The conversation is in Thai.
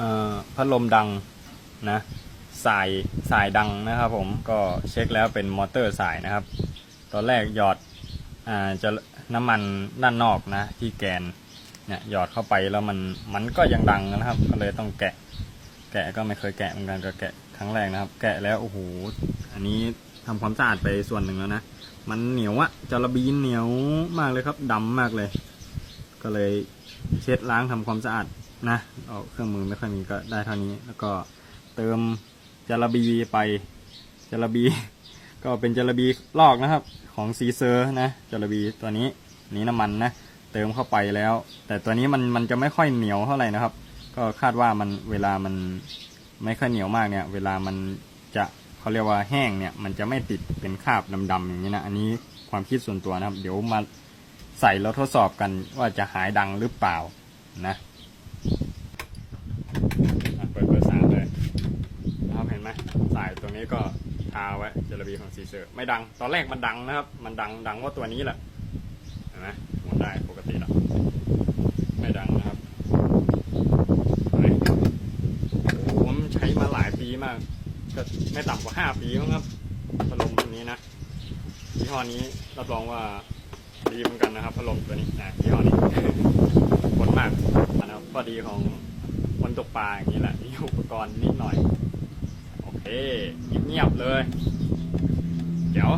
ออพัดลมดังนะสายสายดังนะครับผมก็เช็คแล้วเป็นมอเตอร์สายนะครับ ตอนแรกหยอดอ่าจะน้ำมันด้านนอกนะที่แกนเนี่ยหยอดเข้าไปแล้วมันมันก็ยังดังนะครับ ก็เลยต้องแกะ แกะก็ไม่เคยแกะเหมือนกันก็แกะครั้งแรกนะครับ แกะแล้วโอ้โหอันนี้ทำความสะอาดไปส่วนหนึ่งแล้วนะมันเหนียวอะจระบีนเหนียวมากเลยครับดำมากเลย ก็เลยเช็ดล้างทำความสะอาด นะเอาเครื่องมือไม่ค่อยมีก็ได้เท่านี้ แล้วก็เติมจาระบีไปจาระบี ก็เป็นจาระบีลอกนะครับ ของซีเซอร์นะจาระบีตัวนี้นี้น้ำมันนะเติมเข้าไปแล้ว แต่ตัวนี้มันมันจะไม่ค่อยเหนียวเท่าไหร่นะครับ ก็คาดว่ามันเวลามันไม่ค่อยเหนียวมากเนี่ย เวลามันจะเขาเรียกว่าแห้งเนี่ย มันจะไม่ติดเป็นคราบดำๆอย่างนี้นะอันนี้ความคิดส่วนตัวนะครับ เดี๋ยวมาใส่แล้วทดสอบกันว่าจะหายดังหรือเปล่านะเปิดเบอร์สามเลยนะครับเห็นไหม สายตัวนี้ก็ทาไว้เจลบีของซีเซอร์ไม่ดัง ตอนแรกมันดังนะครับ มันดังดังว่าตัวนี้แหละเห็นไหมหมุนได้ปกติแล้วไม่ดังนะครับ ผมใช้มาหลายปีมาก ก็ไม่ต่ำกว่าห้าปีมั้งครับพัดลมตัวนี้นะยี่ห้อนี้รับรองว่าดีเหมือนกันนะครับพัดลมตัวนี้นะยี่ห้อนี้ผลมากนะครับข้อดีของคนตกปลาอย่างนี้แหละมีอุปกรณ์นิดหน่อย โอเคเงียบๆเลยเดี๋ยว